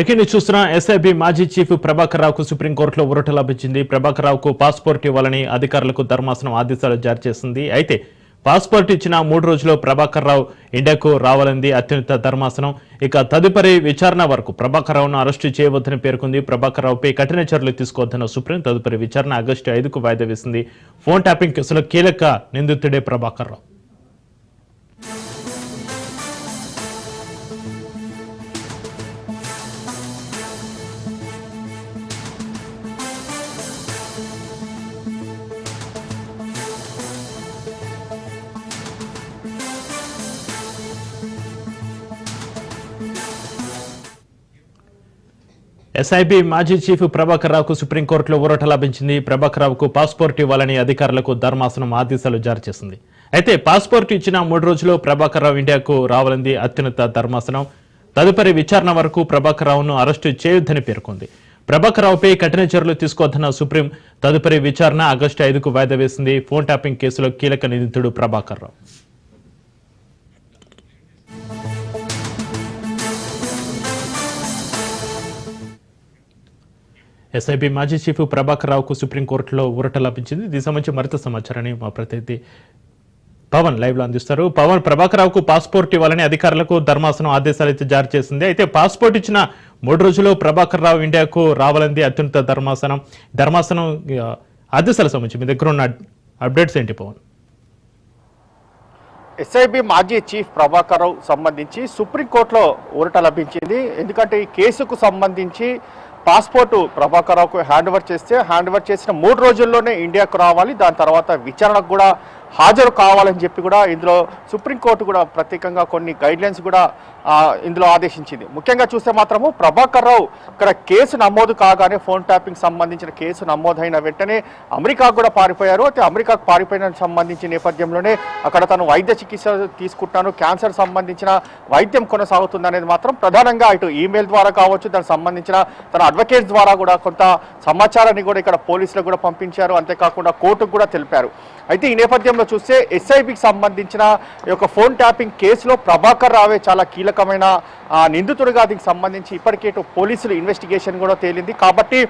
Breaking news చూస్తున్న SIB మాజీ chief Prabhakar రావుకు సుప్రీంకోర్టులో ఊరట లభించింది. ప్రభాకర్ రావుకు పాస్పోర్ట్ ఇవ్వాలని అధికారులకు ధర్మాసనం ఆదేశాలు జారీ చేసింది. అయితే పాస్పోర్ట్ ఇచ్చిన మూడు రోజుల్లో ప్రభాకర్ రావు ఇండియాకు రావాలంది అత్యున్నత ధర్మాసనం. ఇక తదుపరి విచారణ వరకు ప్రభాకర్ రావును అరెస్టు చేయవద్దని పేర్కొంది. ప్రభాకర్ రావుపై కఠిన చర్యలు తీసుకోవద్దన్న సుప్రీం తదుపరి విచారణ ఆగస్టు ఐదుకు వాయిదా వేసింది. ఫోన్ ట్యాపింగ్ కేసులో కీలక నిందితుడే ప్రభాకర్ రావు. ఎస్ఐబి మాజీ చీఫ్ ప్రభాకర్ రావుకు సుప్రీంకోర్టులో ఊరట లభించింది. ప్రభాకర్ రావుకు పాస్పోర్ట్ ఇవ్వాలని అధికారులకు ధర్మాసనం ఆదేశాలు జారీ చేసింది. అయితే పాస్పోర్ట్ ఇచ్చిన మూడు రోజుల్లో ప్రభాకర్ రావు ఇండియాకు రావాలంది అత్యున్నత ధర్మాసనం. తదుపరి విచారణ వరకు ప్రభాకర్ రావును అరెస్టు చేయొద్దని పేర్కొంది. ప్రభాకర్ రావుపై కఠిన చర్యలు తీసుకోవద్దన్న సుప్రీం తదుపరి విచారణ ఆగస్టు ఐదుకు వాయిదా వేసింది. ఫోన్ ట్యాపింగ్ కేసులో కీలక నిందితుడు ప్రభాకర్ రావు. ఎస్ఐబి మాజీ చీఫ్ ప్రభాకర్ రావుకు సుప్రీంకోర్టులో ఊరట లభించింది. దీని సంబంధించి మరింత సమాచారాన్ని మా ప్రతినిధి పవన్ లైవ్లో అందిస్తారు. పవన్ ప్రభాకర్ రావుకు పాస్పోర్ట్ ఇవ్వాలని అధికారులకు ధర్మాసనం ఆదేశాలు అయితే జారీ చేసింది. అయితే పాస్పోర్ట్ ఇచ్చిన మూడు రోజుల్లో ప్రభాకర్ రావు ఇండియాకు రావాలంది అత్యున్నత ధర్మాసనం. ధర్మాసనం ఆ, ఆదేశాలకు సంబంధించి మీ దగ్గర ఉన్న అప్డేట్స్ ఏంటి పవన్? ఎస్ఐబి మాజీ చీఫ్ ప్రభాకర్ రావు సంబంధించి సుప్రీంకోర్టులో ఊరట లభించింది. ఎందుకంటే ఈ కేసుకు సంబంధించి పాస్పోర్టు ప్రభాకర్ రావుకు హ్యాండ్ ఓవర్ చేస్తే హ్యాండ్ ఓవర్ చేసిన మూడు రోజుల్లోనే ఇండియాకు రావాలి. దాని తర్వాత విచారణకు కూడా హాజరు కావాలని చెప్పి కూడా ఇందులో సుప్రీంకోర్టు కూడా ప్రత్యేకంగా కొన్ని గైడ్లైన్స్ కూడా ఇందులో ఆదేశించింది. ముఖ్యంగా చూస్తే మాత్రము ప్రభాకర్ రావు ఇక్కడ కేసు నమోదు కాగానే ఫోన్ ట్యాపింగ్ సంబంధించిన కేసు నమోదైన వెంటనే అమెరికాకు కూడా పారిపోయారు. అయితే అమెరికాకు పారిపోయిన సంబంధించిన నేపథ్యంలోనే అక్కడ తను వైద్య చికిత్స తీసుకుంటాను క్యాన్సర్ సంబంధించిన వైద్యం కొనసాగుతుంది అనేది మాత్రం ప్రధానంగా ఇటు ఈమెయిల్ ద్వారా కావచ్చు దానికి సంబంధించిన తన అడ్వకేట్ ద్వారా కూడా కొంత సమాచారాన్ని కూడా ఇక్కడ పోలీసులకు కూడా పంపించారు. అంతేకాకుండా కోర్టుకు కూడా తెలిపారు. అయితే ఈ నేపథ్యంలో చూస్తే ఎస్ఐబికి సంబంధించిన ఈ యొక్క ఫోన్ ట్యాపింగ్ కేసులో ప్రభాకర్ రావే చాలా కీలకమైన నిందితుడిగా దీనికి సంబంధించి ఇప్పటికేటు పోలీసులు ఇన్వెస్టిగేషన్ కూడా తేలింది. కాబట్టి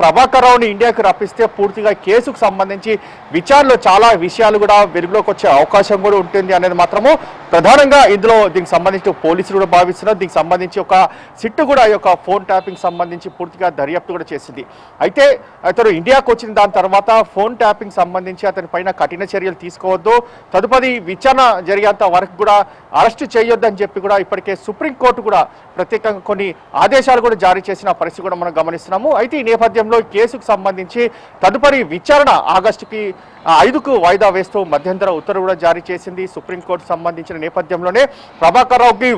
ప్రభాకర్ రావుని ఇండియాకు రప్పిస్తే పూర్తిగా కేసుకు సంబంధించి విచారణలో చాలా విషయాలు కూడా వెలుగులోకి వచ్చే అవకాశం కూడా ఉంటుంది అనేది మాత్రము ప్రధానంగా ఇందులో దీనికి సంబంధించి పోలీసులు కూడా భావిస్తున్నారు. దీనికి సంబంధించి ఒక సిట్టు కూడా ఈ యొక్క ఫోన్ ట్యాపింగ్ సంబంధించి పూర్తిగా దర్యాప్తు కూడా చేసింది. అయితే అతను ఇండియాకు వచ్చిన దాని తర్వాత ఫోన్ ట్యాపింగ్ సంబంధించి అతని పైన కఠిన చర్యలు తీసుకోవద్దు. తదుపరి విచారణ జరిగేంత వరకు కూడా అరెస్టు చేయొద్దని చెప్పి కూడా ఇప్పటికే సుప్రీంకోర్టు కూడా ప్రత్యేకంగా కొన్ని ఆదేశాలు కూడా జారీ చేసిన పరిస్థితి కూడా మనం గమనిస్తున్నాము. అయితే ఈ నేపథ్యంలో కేసుకు సంబంధించి తదుపరి విచారణ ఆగస్టుకి ఐదుకు వాయిదా వేస్తూ మధ్యంతర ఉత్తర్వు కూడా జారీ చేసింది సుప్రీంకోర్టు సంబంధించిన నేపథ్యంలోనే ప్రభాకర్ రావుకి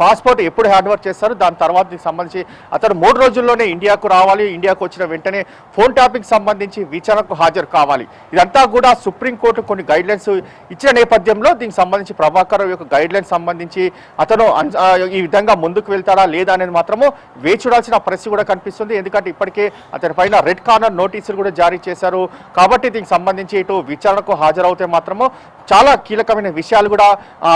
పాస్పోర్ట్ ఎప్పుడు హ్యాండ్ ఓవర్ చేస్తారు? దాని తర్వాత దీనికి సంబంధించి అతను మూడు రోజుల్లోనే ఇండియాకు రావాలి. ఇండియాకు వచ్చిన వెంటనే ఫోన్ ట్యాపింగ్ సంబంధించి విచారణకు హాజరు కావాలి. ఇదంతా కూడా సుప్రీంకోర్టు కొన్ని గైడ్లైన్స్ ఇచ్చిన నేపథ్యంలో దీనికి సంబంధించి ప్రభాకర్ యొక్క గైడ్లైన్స్ సంబంధించి అతను ఈ విధంగా ముందుకు వెళ్తాడా లేదా అనేది మాత్రము వేచి చూడాల్సిన పరిస్థితి కూడా కనిపిస్తుంది. ఎందుకంటే ఇప్పటికే అతని పైన రెడ్ కార్నర్ నోటీసులు కూడా జారీ చేశారు. కాబట్టి దీనికి సంబంధించి ఇటు విచారణకు హాజరవుతే మాత్రము చాలా కీలకమైన విషయాలు కూడా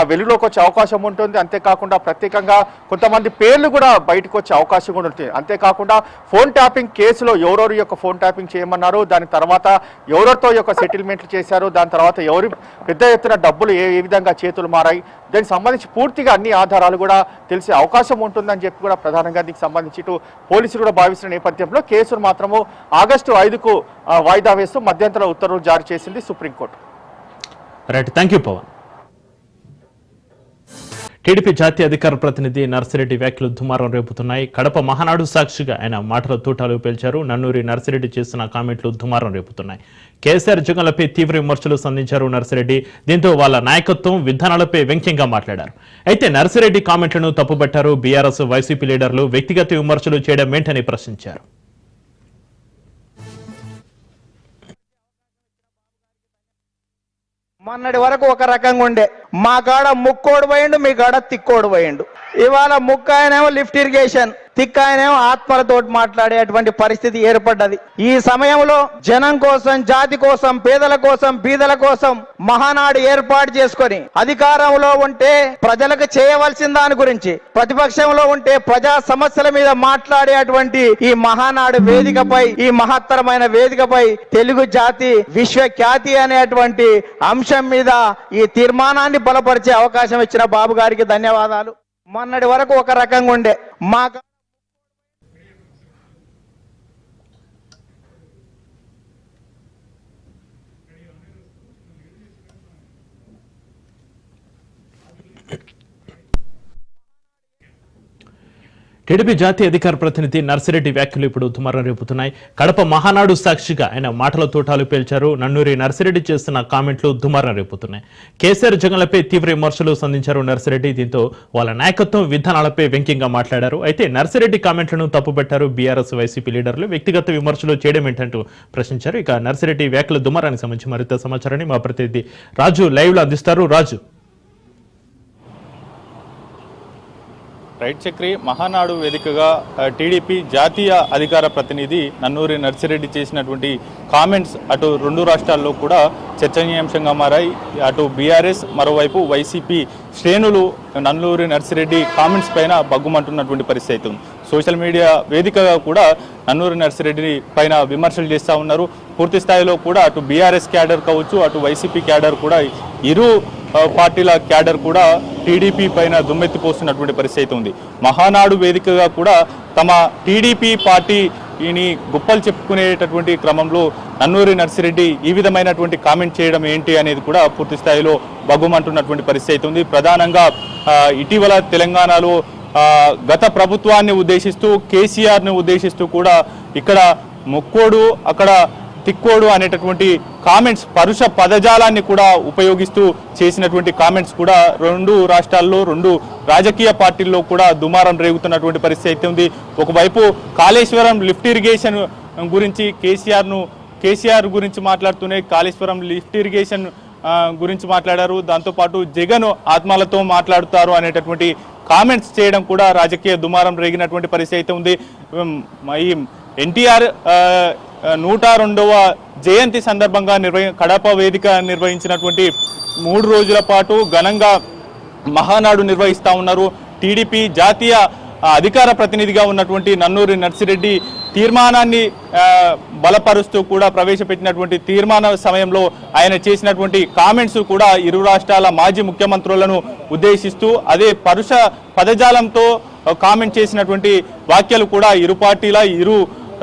వెలుగులోకి వచ్చే అవకాశం ఉంటుంది. అంతేకాకుండా ప్రత్యేక ప్రత్యేకంగా కొంతమంది పేర్లు కూడా బయటకు వచ్చే అవకాశం కూడా ఉంటుంది. అంతేకాకుండా ఫోన్ ట్యాపింగ్ కేసులో ఎవరెవరి యొక్క ఫోన్ ట్యాపింగ్ చేయమన్నారు దాని తర్వాత ఎవరితో యొక్క సెటిల్మెంట్లు చేశారు దాని తర్వాత ఎవరి పెద్ద ఎత్తున డబ్బులు ఏ ఏ విధంగా చేతులు మారాయి దానికి సంబంధించి పూర్తిగా అన్ని ఆధారాలు కూడా తెలిసే అవకాశం ఉంటుందని చెప్పి కూడా ప్రధానంగా దీనికి సంబంధించి ఇటు పోలీసులు కూడా భావిస్తున్న నేపథ్యంలో కేసును మాత్రము ఆగస్టు ఐదుకు వాయిదా వేస్తూ మధ్యంతర ఉత్తర్వులు జారీ చేసింది supreme court. Right thank you Pavan TDP జాతీయ అధికార ప్రతినిధి నర్సిరెడ్డి వ్యాఖ్యలు దుమారం రేపుతున్నాయి. కడప మహానాడు సాక్షిగా ఆయన మాటల తూటాలు పేల్చారు. నన్నూరి నర్సిరెడ్డి చేసిన కామెంట్లు దుమారం రేపుతున్నాయి. కేసీఆర్ జగన్లపై తీవ్ర విమర్శలు సంధించారు నర్సిరెడ్డి. దీంతో వాళ్ళ నాయకత్వం విధానాలపై వ్యంగ్యంగా మాట్లాడారు. అయితే నర్సిరెడ్డి కామెంట్లను తప్పుబట్టారు. బీఆర్ఎస్ వైసీపీ లీడర్లు వ్యక్తిగత విమర్శలు చేయడం ఏంటని ప్రశ్నించారు. మొన్నటి వరకు ఒక రకంగా ఉండే. మా కాడ ముక్కోడు పోయిండు మీ కాడ తిక్కోడు పోయిండు. ఇవాళ ముక్క ఆయనేమో లిఫ్ట్ ఇరిగేషన్ తిక్క ఆయనేమో ఆత్మలతో మాట్లాడేటువంటి పరిస్థితి ఏర్పడ్డది. ఈ సమయంలో జనం కోసం జాతి కోసం పేదల కోసం బీదల కోసం మహానాడు ఏర్పాటు చేసుకొని అధికారంలో ఉంటే ప్రజలకు చేయవలసిన దాని గురించి ప్రతిపక్షంలో ఉంటే ప్రజా సమస్యల మీద మాట్లాడేటువంటి ఈ మహానాడు వేదికపై ఈ మహత్తరమైన వేదికపై తెలుగు జాతి విశ్వఖ్యాతి అనేటువంటి అంశం మీద ఈ తీర్మానాన్ని బలపరిచే అవకాశం ఇచ్చిన బాబు గారికి ధన్యవాదాలు. మొన్నటి వరకు ఒక రకంగా ఉండే మా టీడీపీ జాతీయ అధికార ప్రతినిధి నర్సిరెడ్డి వ్యాఖ్యలు ఇప్పుడు దుమారం రేపుతున్నాయి. కడప మహానాడు సాక్షిగా ఆయన మాటల తోటాలు పేల్చారు. నన్నూరి నర్సిరెడ్డి చేస్తున్న కామెంట్లు దుమారం రేపుతున్నాయి. కేసీఆర్ జగన్లపై తీవ్ర విమర్శలు సంధించారు నర్సిరెడ్డి. దీంతో వాళ్ళ నాయకత్వం విధానాలపై వ్యంగ్యంగా మాట్లాడారు. అయితే నర్సిరెడ్డి కామెంట్లను తప్పుపెట్టారు బీఆర్ఎస్ వైసీపీ లీడర్లు. వ్యక్తిగత విమర్శలు చేయడం ఏంటంటూ ప్రశ్నించారు. ఇక నర్సిరెడ్డి వ్యాఖ్యల దుమారానికి సంబంధించి మరింత సమాచారాన్ని మా ప్రతినిధి రాజు లైవ్లో అందిస్తారు. రాజు. రైట్ చక్రి మహానాడు వేదికగా టీడీపీ జాతీయ అధికార ప్రతినిధి నన్నూరి నర్సిరెడ్డి చేసినటువంటి కామెంట్స్ అటు రెండు రాష్ట్రాల్లో కూడా చర్చనీయాంశంగా మారాయి. అటు బీఆర్ఎస్ మరోవైపు వైసీపీ శ్రేణులు నన్నూరి నర్సిరెడ్డి కామెంట్స్ పైన బగ్గుమంటున్నటువంటి పరిస్థితి అయితే సోషల్ మీడియా వేదికగా కూడా నన్నూరి నర్సిరెడ్డి పైన విమర్శలు చేస్తూ ఉన్నారు. పూర్తి స్థాయిలో కూడా అటు బీఆర్ఎస్ క్యాడర్ కావచ్చు అటు వైసీపీ క్యాడర్ కూడా ఇరు పార్టీల క్యాడర్ కూడా టీడీపీ పైన దుమ్మెత్తిపోస్తున్నటువంటి పరిస్థితి అయితే ఉంది. మహానాడు వేదికగా కూడా తమ టీడీపీ పార్టీని గుప్పలు చెప్పుకునేటటువంటి క్రమంలో నన్నూరి నర్సిరెడ్డి ఈ విధమైనటువంటి కామెంట్ చేయడం ఏంటి అనేది కూడా పూర్తి స్థాయిలో బగ్గుమంటున్నటువంటి పరిస్థితి అయితే ఉంది. ప్రధానంగా ఇటీవల తెలంగాణలో గత ప్రభుత్వాన్ని ఉద్దేశిస్తూ కేసీఆర్ని ఉద్దేశిస్తూ కూడా ఇక్కడ మొక్కోడు అక్కడ తిక్కోడు అనేటటువంటి కామెంట్స్ పరుష పదజాలాన్ని కూడా ఉపయోగిస్తూ చేసినటువంటి కామెంట్స్ కూడా రెండు రాష్ట్రాల్లో రెండు రాజకీయ పార్టీల్లో కూడా దుమారం రేగుతున్నటువంటి పరిస్థితి అయితే ఉంది. ఒకవైపు కాళేశ్వరం లిఫ్ట్ ఇరిగేషన్ గురించి కేసీఆర్ను కేసీఆర్ గురించి మాట్లాడుతూనే కాళేశ్వరం లిఫ్ట్ ఇరిగేషన్ గురించి మాట్లాడారు. దాంతోపాటు జగన్ ఆత్మలతో మాట్లాడుతారు అనేటటువంటి కామెంట్స్ చేయడం కూడా రాజకీయ దుమారం రేగినటువంటి పరిస్థితి అయితే ఉంది. ఈ ఎన్టీఆర్ నూట రెండవ జయంతి సందర్భంగా నిర్వహి కడప వేదిక నిర్వహించినటువంటి మూడు రోజుల పాటు ఘనంగా మహానాడు నిర్వహిస్తా ఉన్నారు. టీడీపీ జాతీయ అధికార ప్రతినిధిగా ఉన్నటువంటి నన్నూరి నర్సిరెడ్డి తీర్మానాన్ని బలపరుస్తూ కూడా ప్రవేశపెట్టినటువంటి తీర్మాన సమయంలో ఆయన చేసినటువంటి కామెంట్స్ కూడా ఇరు రాష్ట్రాల మాజీ ముఖ్యమంత్రులను ఉద్దేశిస్తూ అదే పరుష పదజాలంతో కామెంట్ చేసినటువంటి వాక్యాలు కూడా ఇరు పార్టీల ఇరు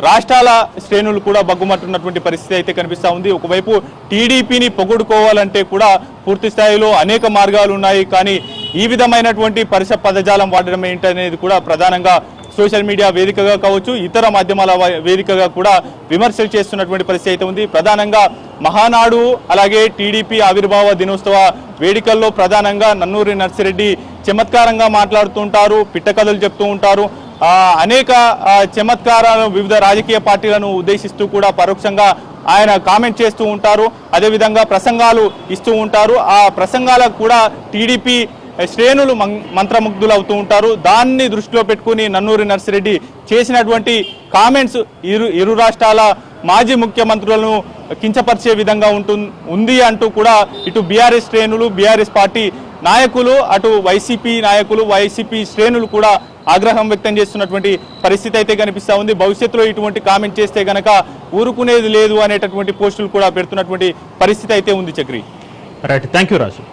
రాష్ట్రాల శ్రేణులు కూడా బగ్గుమంటున్నటువంటి పరిస్థితి అయితే కనిపిస్తూ ఉంది. ఒకవైపు టీడీపీని పొగుడుకోవాలంటే కూడా పూర్తి స్థాయిలో అనేక మార్గాలు ఉన్నాయి. కానీ ఈ విధమైనటువంటి పరిస పదజాలం వాడడం ఏంటనేది కూడా ప్రధానంగా సోషల్ మీడియా వేదికగా కావచ్చు ఇతర మాధ్యమాల వేదికగా కూడా విమర్శలు చేస్తున్నటువంటి పరిస్థితి అయితే ఉంది. ప్రధానంగా మహానాడు అలాగే టీడీపీ ఆవిర్భావ దినోత్సవ వేడుకల్లో ప్రధానంగా నన్నూరి నర్సిరెడ్డి చమత్కారంగా మాట్లాడుతుంటారు పిట్టకథలు చెప్తూ ఉంటారు. అనేక చమత్కారాలను వివిధ రాజకీయ పార్టీలను ఉద్దేశిస్తూ కూడా పరోక్షంగా ఆయన కామెంట్ చేస్తూ ఉంటారు. అదేవిధంగా ప్రసంగాలు ఇస్తూ ఉంటారు. ఆ ప్రసంగాలకు కూడా టీడీపీ శ్రేణులు మం- మంత్రముగ్ధులు అవుతూ ఉంటారు. దాన్ని దృష్టిలో పెట్టుకుని నన్నూరి నర్సిరెడ్డి చేసినటువంటి కామెంట్స్ ఇరు ఇరు రాష్ట్రాల మాజీ ముఖ్యమంత్రులను కించపరిచే విధంగా ఉంటు ఉంది అంటూ కూడా ఇటు బీఆర్ఎస్ శ్రేణులు బీఆర్ఎస్ పార్టీ నాయకులు అటు వైసీపీ నాయకులు వైసీపీ శ్రేణులు కూడా ఆగ్రహం వ్యక్తం చేస్తున్నటువంటి పరిస్థితి అయితే కనిపిస్తా ఉంది. భవిష్యత్తులో ఇటువంటి కామెంట్ చేస్తే గనక ఊరుకునేది లేదు అనేటటువంటి పోస్టులు కూడా పెడుతున్నటువంటి పరిస్థితి అయితే ఉంది Chakri. Right thank you Raju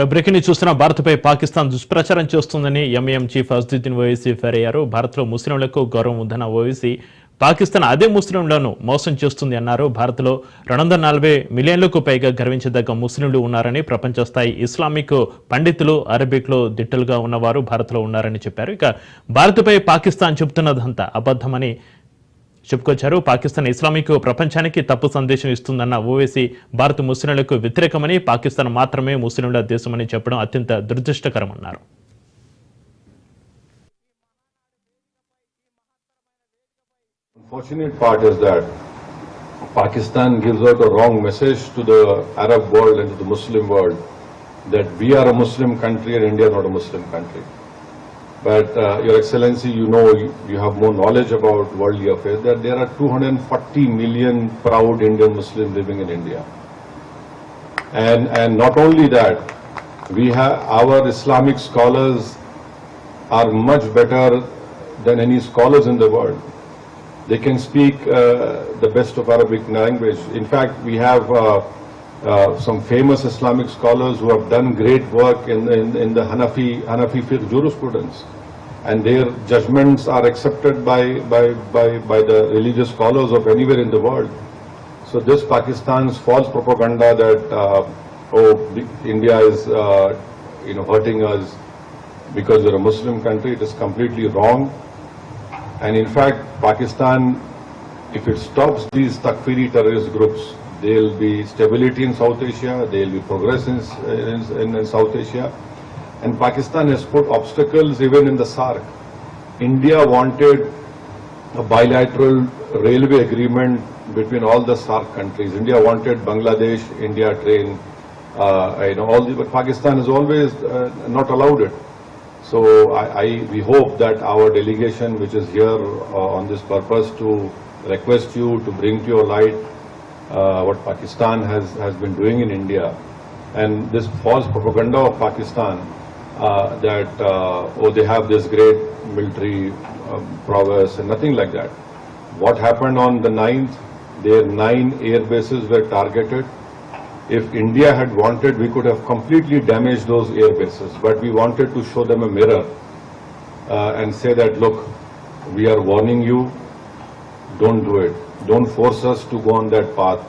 మరో బ్రేకింగ్ చూస్తున్న భారత్పై పాకిస్తాన్ దుష్ప్రచారం చేస్తుందని MIM chief Asaduddin Owaisi fire అయ్యారు భారత్లో ముస్లింలకు గౌరవం ఉందన్న ఓవైసీ పాకిస్తాన్ అదే ముస్లింలను మోసం చేస్తుంది అన్నారు. భారత్లో రెండు వందల నలభై మిలియన్లకు పైగా గర్వించదగ్గ ముస్లింలు ఉన్నారని ప్రపంచ స్థాయి ఇస్లామిక్ పండితులు అరబిక్లో దిట్టలుగా ఉన్నవారు భారత్లో ఉన్నారని చెప్పారు. ఇక భారత్పై పాకిస్తాన్ చెబుతున్నదంతా అబద్ధమని చెప్పుకొచ్చారు పాకిస్తాన్ ఇస్లామిక్ ప్రపంచానికి తప్పు సందేశం ఇస్తుందన్న ఓవైసీ భారత ముస్లింలకు వ్యతిరేకమని పాకిస్తాన్ మాత్రమే ముస్లింల దేశమని చెప్పడం అత్యంత దురదృష్టకరమన్నారు Unfortunate part is that Pakistan gives out a wrong message to the Arab world and to the Muslim world that we are a Muslim country and India is not a Muslim country. But uh, Your Excellency, you know, you, you have more knowledge about worldly affairs, that there are 240 million proud Indian Muslims living in India. And, and not only that, we have, our Islamic scholars are much better than any scholars in the world. They can speak uh, the best of Arabic language. In fact, we have uh, some famous Islamic scholars who have done great work in, in, in the Hanafi, Hanafi fiqh jurisprudence. And their judgments are accepted by, by, by, by the religious scholars of anywhere in the world. So this Pakistan's false propaganda that, uh, oh, India is, uh, you know, hurting us because we're a Muslim country, it is completely wrong. And in fact, Pakistan, if it stops these Takfiri terrorist groups, there'll be stability in South Asia, there'll be progress in, in, in South Asia. And Pakistan has put obstacles even in the SARC. India wanted a bilateral railway agreement between all the SARC countries. India wanted Bangladesh, India train, uh, you know, all the, but Pakistan has always uh, not allowed it. So I, I, we hope that our delegation, which is here uh, on this purpose to request you to bring to your light uh, what Pakistan has, has been doing in India and this false propaganda of Pakistan uh, that, uh, oh, they have this great military um, prowess and nothing like that. What happened on the 9th, their nine air bases were targeted. If India had wanted, we could have completely damaged those air bases, but we wanted to show them a mirror uh, and say that, look, we are warning you, don't do it. Don't force us to go on that path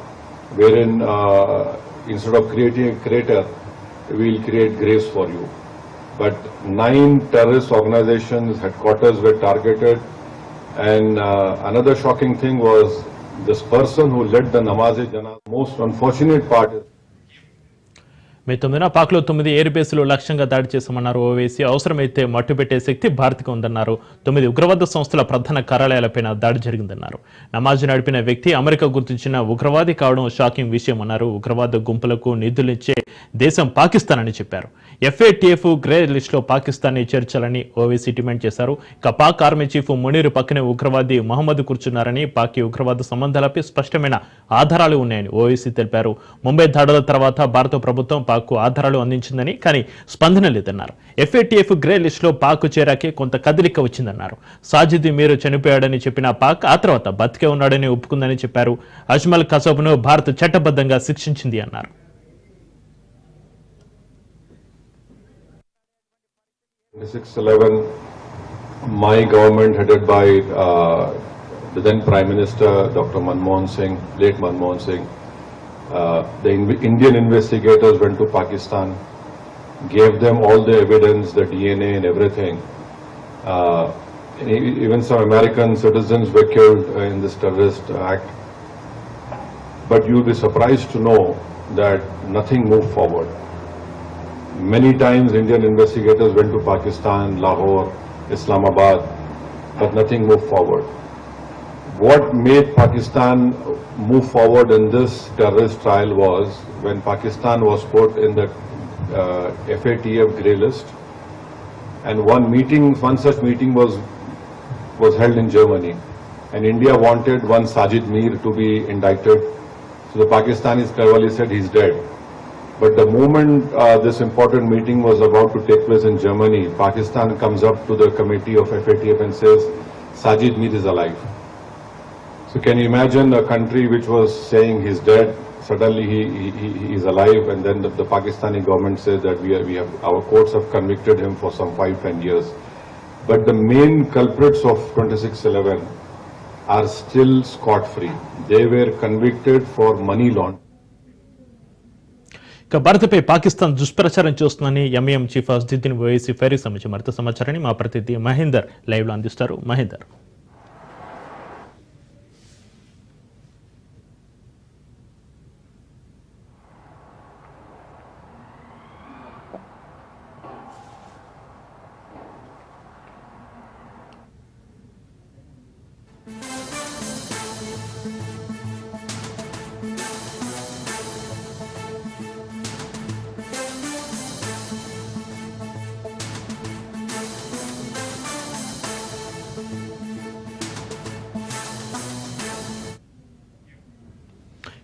wherein uh, instead of creating a crater, we'll create graves for you. But nine terrorist organizations, headquarters were targeted. And uh, another shocking thing was this person who led the Namaz-e-Janazah. Most unfortunate part is మే తొమ్మిదిన పాక్లో తొమ్మిది air బేస్లు లక్ష్యంగా దాడి చేశామన్నారు ఓవైసీ. అవసరమైతే మట్టుపెట్టే శక్తి భారత్కి ఉందన్నారు తొమ్మిది ఉగ్రవాద సంస్థల ప్రధాన కార్యాలయాలపైన దాడి జరిగిందన్నారు. నమాజ్ నడిపిన వ్యక్తి అమెరికా గుర్తించిన ఉగ్రవాది కావడం షాకింగ్ విషయం అన్నారు ఉగ్రవాద గుంపులకు నిధులిచ్చే దేశం పాకిస్తాన్ అని చెప్పారు. ఎఫ్ఏటిఎఫ్ గ్రే లిస్టులో పాకిస్తాన్ని చేర్చాలని ఓవైసీ డిమాండ్ చేశారు. ఇక పాక్ ఆర్మీ చీఫ్ మునీర్ పక్కనే ఉగ్రవాది మహమ్మద్ కూర్చున్నారని పాక్ ఉగ్రవాద సంబంధాలపై స్పష్టమైన ఆధారాలు ఉన్నాయని ఓవైసీ తెలిపారు. ముంబై దాడుల తర్వాత భారత ప్రభుత్వం పాక్కు ఆధారాలు అందించిందని కానీ స్పందన లేదన్నారు. ఎఫ్ఏటీఎఫ్ గ్రే లిస్టులో పాక్ చేరాకే కొంత కదలిక వచ్చిందన్నారు. సాజిద్ మీరు చనిపోయాడని చెప్పిన పాక్ ఆ తర్వాత బతికే ఉన్నాడని ఒప్పుకుందని చెప్పారు. అజ్మల్ కసబ్ను భారత్ చట్టబద్ధంగా శిక్షించింది అన్నారు. 2611, my government headed by uh, the then Prime Minister, Dr. Manmohan Singh, late Manmohan Singh, the Inv- Indian investigators went to Pakistan, gave them all the evidence, the DNA and everything. Uh, even some American citizens were killed uh, in this terrorist act. But you'll be surprised to know that nothing moved forward. Many times Indian investigators went to Pakistan, Lahore, Islamabad, but nothing moved forward. What made Pakistan move forward in this terrorist trial was when Pakistan was put in the uh, FATF grey list, and one meeting, one such meeting was was held in Germany, and India wanted one Sajid Mir to be indicted. So the Pakistanis cleverly said he's dead. But the moment uh, this important meeting was about to take place in Germany, Pakistan comes up to the committee of FATF and says, Sajid Mir is alive. So can you imagine a country which was saying he's dead, suddenly he, he, he is alive and then the, the Pakistani government says that we, are, we have, our courts have convicted him for some five, ten years. But the main culprits of 2611 are still scot-free. They were convicted for money laundering. ఇక భారత్పై పాకిస్తాన్ దుష్ప్రచారం చేస్తుందని MIM chief Asaduddin Owaisi fiery సంబంధించి మరింత సమాచారాన్ని మా ప్రతినిధి మహేందర్ లైవ్లో అందిస్తారు మహేందర్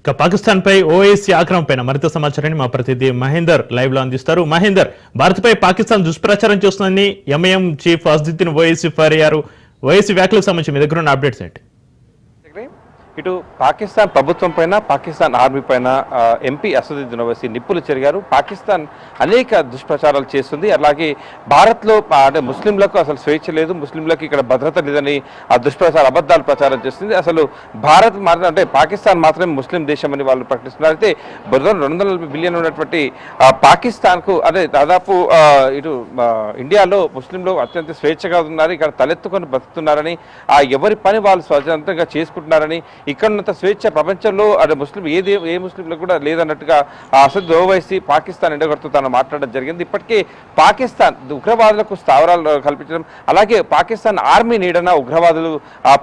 ఇక పాకిస్తాన్ పై ఓఏసీ ఆక్రమణ పైన మరింత సమాచారాన్ని మా ప్రతినిధి మహేందర్ లైవ్లో అందిస్తారు. మహేందర్ భారత్ పై పాకిస్తాన్ దుష్ప్రచారం చేస్తుందని MIM chief Asaduddin Owaisi fire అయ్యారు ఓఏసీ వ్యాఖ్యలకు సంబంధించి మీ దగ్గర ఉన్న అప్డేట్స్ ఏంటి? ఇటు పాకిస్తాన్ ప్రభుత్వం పైన పాకిస్తాన్ ఆర్మీ పైన ఎంపీ అసదుద్దీన్ ఓవైసీ నిప్పులు చెరిగారు. పాకిస్తాన్ అనేక దుష్ప్రచారాలు చేస్తుంది. అలాగే భారత్లో అంటే ముస్లింలకు అసలు స్వేచ్ఛ లేదు. ముస్లింలకు ఇక్కడ భద్రత లేదని ఆ దుష్ప్రచార అబద్ధాలు ప్రచారం చేస్తుంది. అసలు భారత్ మాత్రం అంటే పాకిస్తాన్ మాత్రమే ముస్లిం దేశం అని వాళ్ళు ప్రకటిస్తున్నారు. అయితే బుధవారం రెండు వందల నలభై బిలియన్ ఉన్నటువంటి పాకిస్తాన్కు అదే దాదాపు ఇటు ఇండియాలో ముస్లింలు అత్యంత స్వేచ్ఛగా ఉన్నారు. ఇక్కడ తలెత్తుకొని బతుకుతున్నారని ఆ ఎవరి పని వాళ్ళు స్వతంత్రంగా చేసుకుంటున్నారని ఇక్కడ ఉన్నంత స్వేచ్ఛ ప్రపంచంలో అదే ముస్లిం ఏది ఏ ముస్లింలకు కూడా లేదన్నట్టుగా ఆ అసద్ ఓవైసీ పాకిస్తాన్ ఎండగడుతూ తాను మాట్లాడడం జరిగింది. ఇప్పటికే పాకిస్తాన్ ఉగ్రవాదులకు స్థావరాలు కల్పించడం అలాగే పాకిస్తాన్ ఆర్మీ నీడన ఉగ్రవాదులు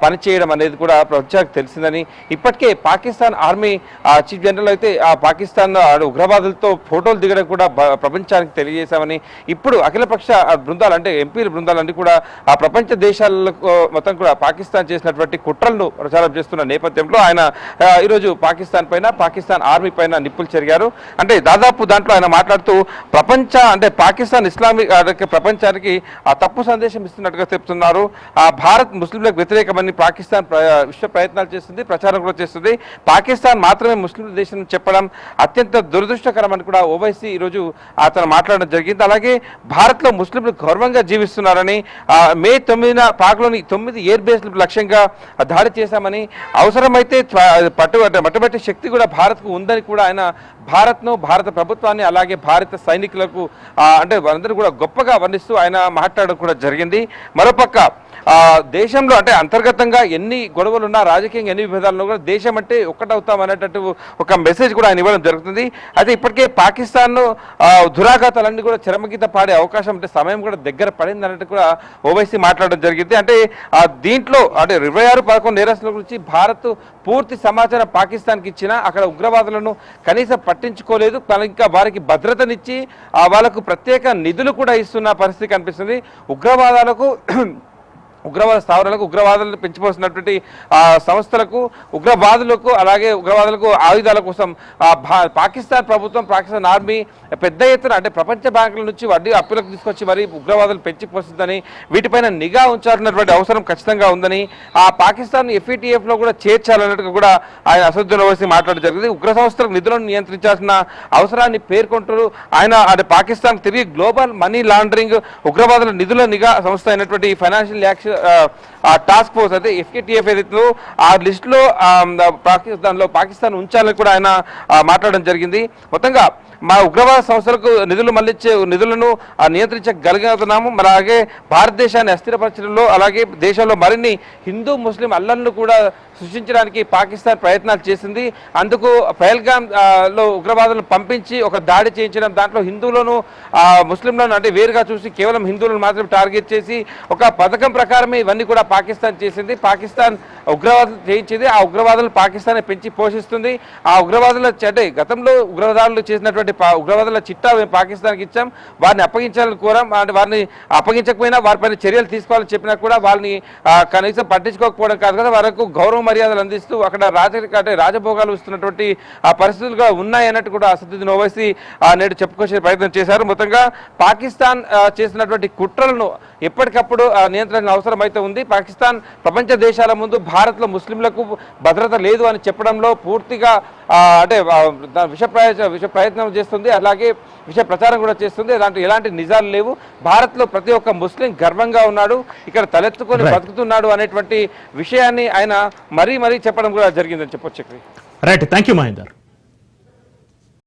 పనిచేయడం అనేది కూడా ప్రపంచానికి తెలిసిందని. ఇప్పటికే పాకిస్తాన్ ఆర్మీ ఆ, చీఫ్ జనరల్ అయితే ఆ పాకిస్తాన్ ఉగ్రవాదులతో ఫోటోలు దిగడం కూడా ప్రపంచానికి తెలియజేశామని. ఇప్పుడు అఖిలపక్ష ఆ, బృందాలు అంటే ఎంపీల బృందాలన్నీ కూడా ఆ ప్రపంచ దేశాలకు మొత్తం కూడా పాకిస్తాన్ చేసినటువంటి కుట్రలను ప్రచారం చేస్తున్న నేపథ్యంలో ఆయన ఈరోజు పాకిస్తాన్ పైన పాకిస్తాన్ ఆర్మీ పైన నిప్పులు చెరిగారు. అంటే దాదాపు దాంట్లో ఆయన మాట్లాడుతూ ప్రపంచ అంటే పాకిస్తాన్ ఇస్లామిక్ ప్రపంచానికి ఆ తప్పు సందేశం ఇస్తున్నట్టుగా చెప్తున్నారు. ఆ భారత్ ముస్లింలకు వ్యతిరేకమని పాకిస్తాన్ విశ్వ ప్రయత్నాలు చేస్తుంది ప్రచారం కూడా చేస్తుంది. పాకిస్తాన్ మాత్రమే ముస్లిం దేశం చెప్పడం అత్యంత దురదృష్టకరమని కూడా ఓవైసీ ఈరోజు అతను మాట్లాడడం జరిగింది. అలాగే భారత్లో ముస్లింలు గౌరవంగా జీవిస్తున్నారని మే తొమ్మిదిన పాక్లోని తొమ్మిది ఎయిర్ బేస్లు లక్ష్యంగా దాడి చేశామని అవసరం అవసరమైతే త్వ- పట్టు మట్టుబట్టే శక్తి కూడా భారత్కు ఉందని కూడా ఆయన భారత్ను భారత ప్రభుత్వాన్ని అలాగే భారత సైనికులకు అంటే వారందరూ కూడా గొప్పగా వర్ణిస్తూ ఆయన మాట్లాడడం కూడా జరిగింది. మరోపక్క దేశంలో అంటే అంతర్గతంగా ఎన్ని గొడవలు ఉన్నా రాజకీయంగా ఎన్ని విభేదాలు కూడా దేశం అంటే ఒక్కటవుతాం అనేటట్టు ఒక మెసేజ్ కూడా ఆయన ఇవ్వడం జరుగుతుంది. అయితే ఇప్పటికే పాకిస్తాన్ దురాఘాతాలన్నీ కూడా చరమగీత పాడే అవకాశం అంటే సమయం కూడా దగ్గర పడింది అన్నట్టు కూడా ఓవైసీ మాట్లాడడం జరిగింది. అంటే దీంట్లో అంటే ఇరవై ఆరు పదకొండు నేరస్తుల గురించి భారత్ పూర్తి సమాచారం పాకిస్తాన్కి ఇచ్చినా అక్కడ ఉగ్రవాదులను కనీసం పట్టించుకోలేదు. ఇంకా వారికి భద్రతనిచ్చి ఆ, వాళ్ళకు ప్రత్యేక నిధులు కూడా ఇస్తున్న పరిస్థితి కనిపిస్తుంది. ఉగ్రవాదాలకు ఉగ్రవాద స్థావరాలకు ఉగ్రవాదులను పెంచిపోతున్నటువంటి సంస్థలకు ఉగ్రవాదులకు అలాగే ఉగ్రవాదులకు ఆయుధాల కోసం భా- పాకిస్తాన్ ప్రభుత్వం పాకిస్తాన్ ఆర్మీ పెద్ద ఎత్తున అంటే ప్రపంచ బ్యాంకుల నుంచి వడ్డీ అప్పులకు తీసుకొచ్చి మరి ఉగ్రవాదులు పెంచిపోతుందని వీటిపైన నిఘా ఉంచాల్సినటువంటి అవసరం ఖచ్చితంగా ఉందని ఆ పాకిస్తాన్ ఎఫ్ఈటీఎఫ్లో కూడా చేర్చాలన్నట్టుగా కూడా ఆయన అసదుద్దీన్ ఓవైసీ మాట్లాడడం జరిగింది. ఉగ్ర సంస్థలకు నిధులను నియంత్రించాల్సిన అవసరాన్ని పేర్కొంటూ ఆయన అంటే పాకిస్తాన్ తిరిగి గ్లోబల్ మనీ లాండరింగ్ ఉగ్రవాదుల నిధుల నిఘా సంస్థ అయినటువంటి ఫైనాన్షియల్ యాక్షన్ టాస్క్ ఫోర్స్ అయితే ఎఫ్కేటీఎఫ్ ఏదైతే ఆ లిస్టులో పాకిస్తాన్లో పాకిస్తాన్ ఉంచాలని కూడా ఆయన మాట్లాడడం జరిగింది. మొత్తంగా మా ఉగ్రవాద సంస్థలకు నిధులు మళ్ళించే నిధులను నియంత్రించగలిగినాము అలాగే భారతదేశాన్ని అస్థిరపరచడంలో అలాగే దేశంలో మరిన్ని హిందూ ముస్లిం అల్లర్లను కూడా సృష్టించడానికి పాకిస్తాన్ ప్రయత్నాలు చేసింది. అందుకు పహల్గామ్లో ఉగ్రవాదులను పంపించి ఒక దాడి చేయించడం దాంట్లో హిందువులను ముస్లింలను అంటే వేరుగా చూసి కేవలం హిందువులను మాత్రం టార్గెట్ చేసి ఒక పథకం ప్రకారమే ఇవన్నీ కూడా పాకిస్తాన్ చేసింది. పాకిస్తాన్ ఉగ్రవాదులు చేయించింది ఆ ఉగ్రవాదులు పాకిస్తాన్ పెంచి పోషిస్తుంది. ఆ ఉగ్రవాదుల చ- గతంలో ఉగ్రవాదాలు చేసినటువంటి ఉగ్రవాదుల చిట్టా మేము పాకిస్తాన్కి ఇచ్చాం. వారిని అప్పగించాలని కోరాం. వారిని అప్పగించకపోయినా వారిపైన చర్యలు తీసుకోవాలని చెప్పినా కూడా వాళ్ళని కనీసం పట్టించుకోకపోవడం కాదు కదా. వారికి గౌరవ మర్యాదలు అందిస్తూ అక్కడ రాజకీయ అంటే రాజభోగాలు వస్తున్నటువంటి ఆ పరిస్థితులుగా ఉన్నాయి అన్నట్టు కూడా అసదుద్దీన్ ఓవైసీ ఆ, నేడు చెప్పుకొచ్చే ప్రయత్నం చేశారు. మొత్తంగా పాకిస్తాన్ చేసినటువంటి కుట్రలను ఎప్పటికప్పుడు ఆ, నియంత్రణ అవసరం అయితే ఉంది. పాకిస్తాన్ ప్రపంచ దేశాల ముందు భారత్లో ముస్లింలకు భద్రత లేదు అని చెప్పడంలో పూర్తిగా అంటే విష విష ప్రయత్నం చేస్తుంది. అలాగే విష ప్రచారం కూడా చేస్తుంది. దాంట్లో ఎలాంటి నిజాలు లేవు. భారత్లో ప్రతి ఒక్క ముస్లిం గర్వంగా ఉన్నాడు. ఇక్కడ తలెత్తుకొని. బతుకుతున్నాడు అనేటువంటి విషయాన్ని ఆయన మరీ మరీ చెప్పడం కూడా జరిగిందని చెప్పొచ్చు రైట్ థ్యాంక్ యూ మహేందర్.